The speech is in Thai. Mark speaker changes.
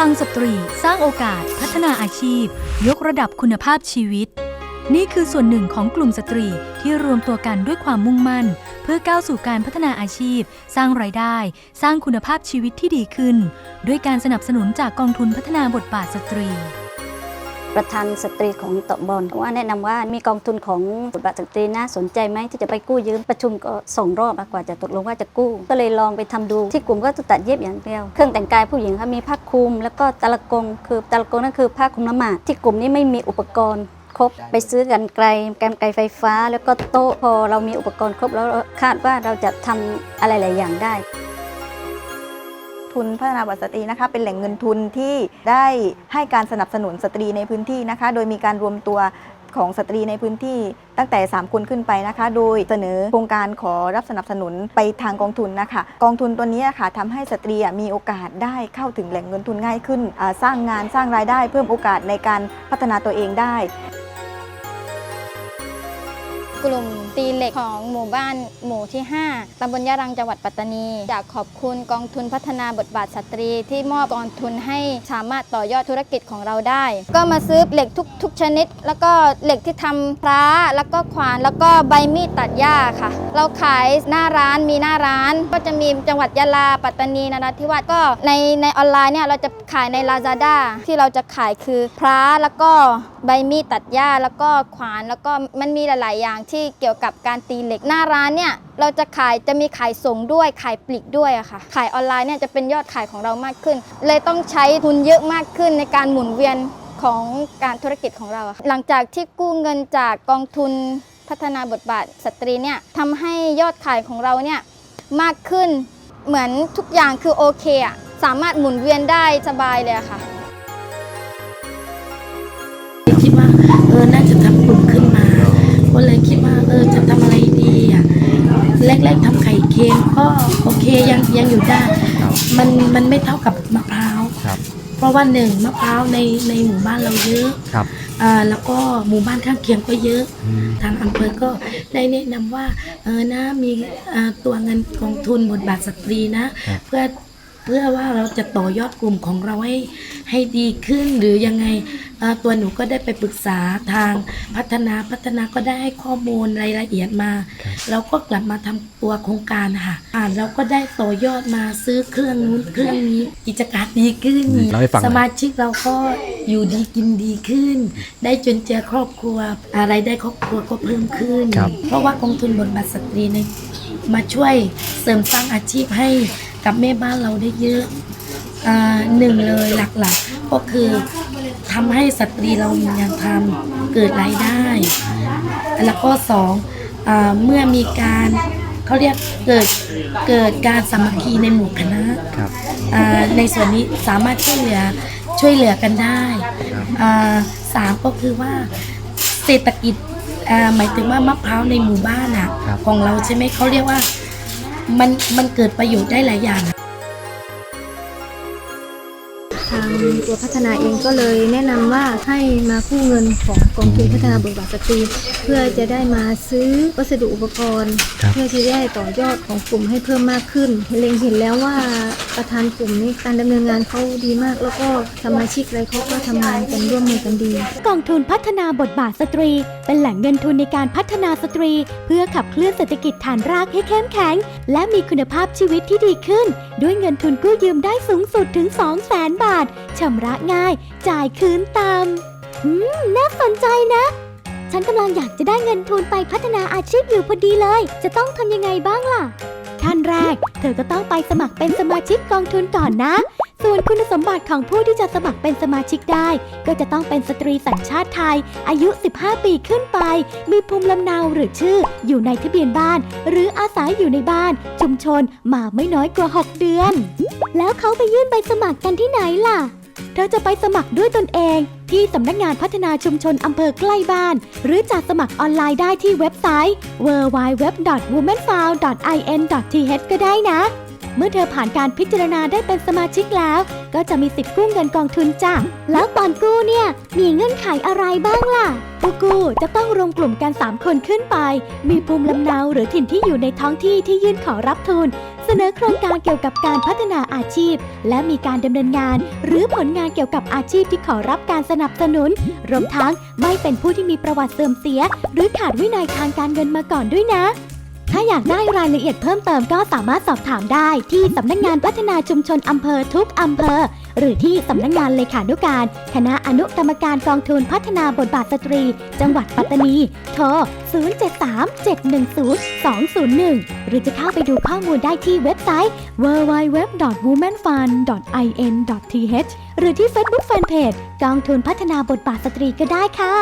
Speaker 1: ลังสตรีสร้างโอกาสพัฒนาอาชีพ ยกระดับคุณภาพชีวิต นี่คือส่วนหนึ่งของกลุ่มสตรีที่รวมตัวกันด้วยความมุ่งมั่น เพื่อก้าวสู่การพัฒนาอาชีพ สร้างรายได้ สร้างคุณภาพชีวิตที่ดีขึ้น ด้วยการสนับสนุนจากกองทุนพัฒนาบทบาทสตรี
Speaker 2: ประธานสตรีของตบบอลว่าแนะนำว่ามีกองทุนของบทบาทสตรีน่าสนใจไหมที่จะไปกู้ยืมประชุมก็สองรอบกว่าจะตกลงว่าจะกู้ ก็เลยลองไปทำดูที่กลุ่มก็ตัดเย็บอย่างเดียว เครื่องแต่งกายผู้หญิงค่ะมีผ้าคลุม แล้วก็ตะลกงคือตะลกงนั่นคือผ้าคลุมน้ำหมาที่กลุ่มนี้ไม่มีอุปกรณ์ครบไปซื้อกันไกลกันไกลไฟฟ้า แล้วก็โต๊ะพอเรามีอุปกรณ์ครบแล้วคาดว่าเราจะทำอะไรหลายอย่างได้
Speaker 3: ทุนพัฒนาบทสตรีนะคะ เป็นแหล่งเงินทุนที่ได้ให้การสนับสนุนสตรีในพื้นที่นะคะ โดยมีการรวมตัวของสตรีในพื้นที่ตั้งแต่ 3 คนขึ้นไปนะคะ โดยเสนอโครงการขอรับสนับสนุนไปทางกองทุนนะคะ กองทุนตัวนี้ค่ะทำให้สตรีมีโอกาสได้เข้าถึงแหล่งเงินทุนง่ายขึ้น สร้างงานสร้างรายได้เพิ่มโอกาสในการพัฒนาตัวเองได้
Speaker 4: กลุ่มตีเหล็กของหมู่บ้านหมู่ที่ 5ตำบลยะรังจังหวัดปัตตานี อยากขอบคุณกองทุนพัฒนาบทบาทสตรี ที่มอบกองทุนให้สามารถต่อยอดธุรกิจของเราได้ ก็มาซื้อเหล็กทุกทุกชนิด แล้วก็เหล็กที่ทำพระแล้วก็ขวาน แล้วก็ใบมีดตัดหญ้าค่ะ เราขายหน้าร้านมีหน้าร้าน ก็จะมีจังหวัดยะลาปัตตานีนราธิวาสก็ในในออนไลน์เนี่ยเราจะ ขายใน Lazada ที่เราจะขายคือพระแล้วก็ใบมีดตัดหญ้าแล้วก็ขวานแล้วก็มันมีหลาย ๆ อย่างที่เกี่ยวกับการตีเหล็กหน้าร้านเนี่ยเราจะขายจะมีขายส่งด้วยขายปลีกด้วยอะค่ะ ขายออนไลน์เนี่ยจะเป็นยอดขายของเรามากขึ้น เลยต้องใช้ทุนเยอะมากขึ้นในการหมุนเวียนของการธุรกิจของเราหลังจากที่กู้เงินจากกองทุนพัฒนาบทบาทสตรีเนี่ยทำให้ยอดขายของเราเนี่ยมากขึ้นเหมือนทุกอย่างคือโอเคอะ สามารถหมุนเวียนได้สบายเลยอะค่ะ
Speaker 5: คิดว่าเออน่าจะทำกลุ่มขึ้นมาก็เลยคิดว่าเออจะทำอะไรดีอะแรกๆทำไข่เค็มก็โอเคยังยังอยู่ได้ มันมันไม่เท่ากับมะพร้าว
Speaker 6: ครับ
Speaker 5: เพราะว่าหนึ่งมะพร้าวในในหมู่บ้านเราเยอะ
Speaker 6: ครับ
Speaker 5: อ่าแล้วก็หมู่บ้านข้างเคียงก็เยอะ
Speaker 6: อืม
Speaker 5: ทางอำเภอก็ได้แนะนำว่าเออนะมีอ่าตัวเงินกองทุนบทบาทสตรีนะ
Speaker 6: ครับ
Speaker 5: เพื่อ เพื่อว่าเราจะต่อยอดกลุ่มของเราให้ให้ดีขึ้นหรือยังไงเอ่อตัวหนูก็ได้ไปปรึกษาทางพัฒนาพัฒนาก็ได้ให้ข้อมูลรายละเอียดมา เราก็กลับมาทำตัวโครงการค่ะอ่านเราก็ได้ต่อยอดมาซื้อเครื่องนู้นเครื่องนี้กิจการดีขึ้น
Speaker 6: เล่าให้ฟังหน่
Speaker 5: ส
Speaker 6: อย
Speaker 5: มาชิกเราก็อยู่ดีกินดีขึ้น ได้จนเจอครอบครัวอะไรได้ครอบครัวก็เพิ่มขึ้น
Speaker 6: ครับ
Speaker 5: เพราะว่ากองทุนบทบาทสตรีในมาช่วยเสริมสร้างอาชีพให้ กับแม่บ้านเราได้เยอะอ่าหนึ่งเลยหลักๆ ก็คือทำให้สตรีเรามีงานทำเกิดรายได้ แล้วก็สองอาเมื่อมีการเขาเรียกเกิดเกิดการสามัคคีในหมู่คณะ
Speaker 6: ครับ
Speaker 5: อ่าในส่วนนี้สามารถช่วยเหลือช่วยเหลือกันได้
Speaker 6: ครับ
Speaker 5: อ่าสามก็คือว่าเศรษฐกิจอ่าหมายถึงว่ามะพร้าวในหมู่บ้านอะ
Speaker 6: ครับ
Speaker 5: ของเราใช่ไหมเขาเรียกว่า มันมันเกิดประโยชน์ได้หลายอย่าง
Speaker 7: ตัวพัฒนาเองก็เลยแนะนำว่าให้มากู้เงินของกองทุนพัฒนาบทบาทสตรีเพื่อจะได้มาซื้อวัสดุอุปกรณ์
Speaker 6: ครับ
Speaker 7: เพื่อที่จะได้ต่อยอดของกลุ่มให้เพิ่มมากขึ้นเล็งเห็นแล้วว่าประธานกลุ่มนี้การดำเนินงานเขาดีมาก แล้วก็สมาชิกอะไรเขาก็ทำงานกันร่วมมือกันดี
Speaker 8: กองทุนพัฒนาบทบาทสตรี เป็นแหล่งเงินทุนในการพัฒนาสตรี เพื่อขับเคลื่อนเศรษฐกิจฐานรากให้เข้มแข็ง และมีคุณภาพชีวิตที่ดีขึ้น ด้วยเงินทุนกู้ยืมได้สูงสุดถึง 2 0 0 0 0 0 บาทชำระง่าย จ่ายคืนตามอืม น่าสนใจนะ ฉันกำลังอยากจะได้เงินทุนไปพัฒนาอาชีพอยู่พอดีเลย จะต้องทำยังไงบ้างล่ะ ขั้นแรก เธอก็ต้องไปสมัครเป็นสมาชิกกองทุนก่อนนะ ส่วนคุณสมบัติของผู้ที่จะสมัครเป็นสมาชิกได้ ก็จะต้องเป็นสตรีสัญชาติไทย อายุ 15 ปีขึ้นไป มีภูมิลำเนาหรือชื่อ อยู่ในทะเบียนบ้าน หรืออาศัยอยู่ในบ้าน ชุมชนมาไม่น้อยกว่า 6 เดือน แล้วเขาไปยื่นใบสมัครกันที่ไหนล่ะ เธอจะไปสมัครด้วยตนเอง ที่สำนักงานพัฒนาชุมชนอำเภอใกล้บ้าน หรือจะสมัครออนไลน์ได้ที่เว็บไซต์ www.womenfound.in.th ก็ได้นะ เมื่อเธอผ่านการพิจารณาได้เป็นสมาชิกแล้ว ก็จะมีสิทธิ์กู้เงินกองทุนจ้ะแล้วตอนกู้เนี่ย มีเงื่อนไขอะไรบ้างล่ะผู้กู้จะต้องรวมกลุ่มกัน 3 คนขึ้นไป มีภูมิลำเนาหรือถิ่นที่อยู่ในท้องที่ที่ยื่นขอรับทุน สเสนอโครงการเกี่ยวกับการพัฒนาอาชีพ และมีการดำเนินงาน หรือผลงานเกี่ยวกับอาชีพที่ขอรับการสนับสนุน รวมทั้งไม่เป็นผู้ที่มีประวัติเสื่อมเสีย หรือขาดวินัยทางการเงินมาก่อนด้วยนะ ถ้าอยากได้รายละเอียดเพิ่มเติมก็สามารถสอบถามได้ที่สำนักงานพัฒนาชุมชนอำเภอทุกอำเภอ หรือที่สำนักงานเลขานุการ คณะอนุกรรมการกองทุนพัฒนาบทบาทสตรี จังหวัดปัตตานี โทร 073-710-201 หรือจะเข้าไปดูข้อมูลได้ที่เว็บไซต์ www.womanfund.in.th หรือที่ Facebook Fanpage กองทุนพัฒนาบทบาทสตรีก็ได้ค่ะ